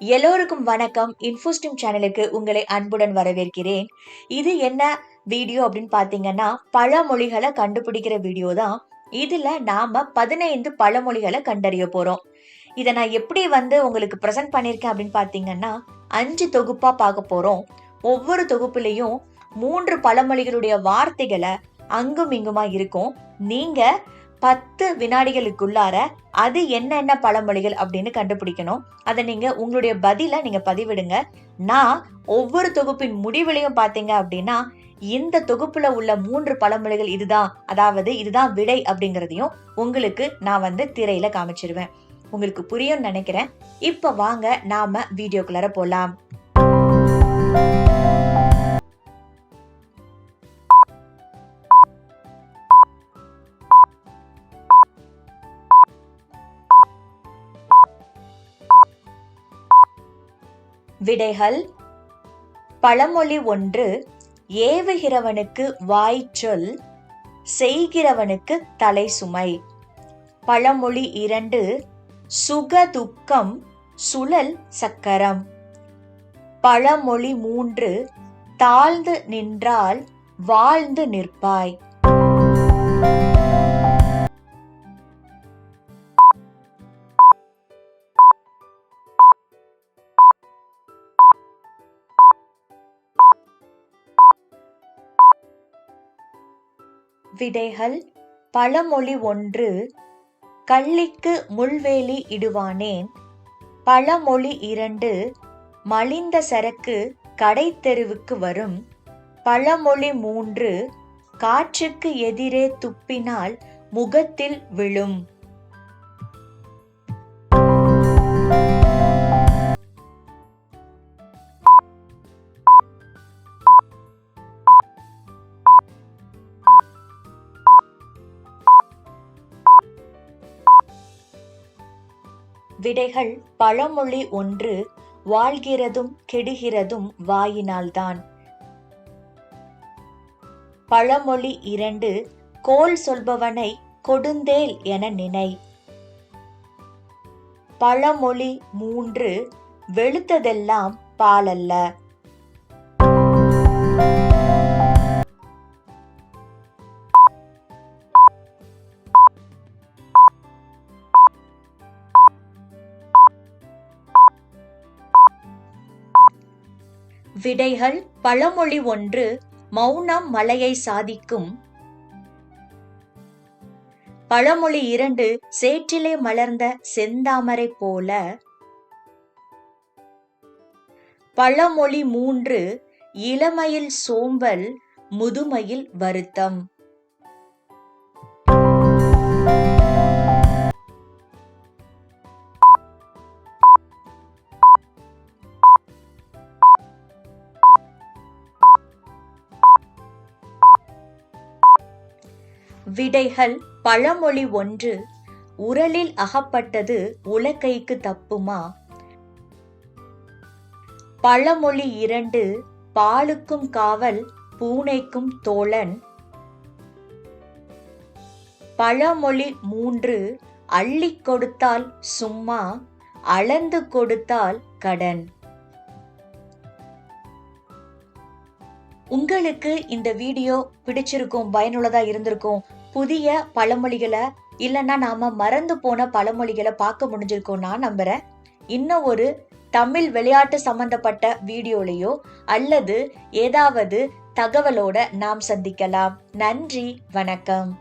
எல்லோருக்கும் வணக்கம். இன்ஃபோஸ்டிம் சேனலுக்கு உங்களை அன்புடன் வரவேற்கிறேன். இது என்ன வீடியோ அப்படின்னு பார்த்தீங்கன்னா பழமொழிகளை கண்டுபிடிக்கிற வீடியோ தான். இதுல நாம பதினைந்து பழமொழிகளை கண்டறிய போறோம். இதை நான் எப்படி வந்து உங்களுக்கு ப்ரெசென்ட் பண்ணியிருக்கேன் அப்படின்னு பார்த்தீங்கன்னா அஞ்சு தொகுப்பா பார்க்க போறோம். ஒவ்வொரு தொகுப்புலையும் மூன்று பழமொழிகளுடைய வார்த்தைகளை அங்கும் இங்குமா இருக்கும். நீங்க பத்து வினாடிகளுக்குள்ளார அது என்னென்ன பழமொழிகள் அப்படின்னு கண்டுபிடிக்கணும். அதை நீங்க உங்களுடைய பதில நீங்க பதிவிடுங்க. நான் ஒவ்வொரு தொகுப்பின் முடிவுலையும் பாத்தீங்க அப்படின்னா இந்த தொகுப்புல உள்ள மூன்று பழமொழிகள் இதுதான். அதாவது இதுதான் விடை அப்படிங்கறதையும் உங்களுக்கு நான் வந்து திரையில காமிச்சிருவேன். உங்களுக்கு புரியும் நினைக்கிறேன். இப்ப வாங்க நாம வீடியோக்குள்ளார போலாம். விடைகள் பழமொழி ஒன்று ஏவுகிறவனுக்கு வாய்ச்சொல் செய்கிறவனுக்கு தலை சுமை பழமொழி இரண்டு சுக துக்கம் சுழல் சக்கரம். பழமொழி மூன்று தாழ்ந்து நின்றால் வாழ்ந்து நிற்பாய். விடைகள் பழமொழி ஒன்று கள்ளிக்கு முள்வேலி இடுவானேன். பழமொழி இரண்டு மலிந்த சரக்கு கடை தெருவுக்கு வரும். பழமொழி மூன்று காற்றுக்கு எதிரே துப்பினால் முகத்தில் விழும். விடைகள் பழமொழி ஒன்று வாழ்கிறதும் கெடுகிறதும் வாயினால்தான். பழமொழி இரண்டு கோல் சொல்பவனை கொடுந்தேல் என நினை. பழமொழி மூன்று வெளுத்ததெல்லாம் பாலல்ல. விடைகள் பழமொழி ஒன்று மௌனம் மலையை சாதிக்கும். பழமொழி இரண்டு சேற்றிலே மலர்ந்த செந்தாமரை போல. பழமொழி மூன்று இளமையில் சோம்பல் முதுமையில் வருத்தம். விடைகள் பழமொழி ஒன்று உரலில் அகப்பட்டது உலக்கைக்கு தப்புமா பழமொழி இரண்டு பாலுக்கும் காவல் பூனைக்கும் தோழன். பழமொழி மூன்று அள்ளி கொடுத்தால் சும்மா அளந்து கொடுத்தால் கடன். உங்களுக்கு இந்த வீடியோ பிடிச்சிருக்கும் பயனுள்ளதா இருந்திருக்கும் புதிய பழமொழிகளை இல்லைன்னா நாம மறந்து போன பழமொழிகளை பார்க்க முடிஞ்சிருக்கோம் நான் நம்புறேன். இன்னும் ஒரு தமிழ் விளையாட்டு சம்பந்தப்பட்ட வீடியோலையோ அல்லது ஏதாவது தகவலோட நாம் சந்திக்கலாம். நன்றி வணக்கம்.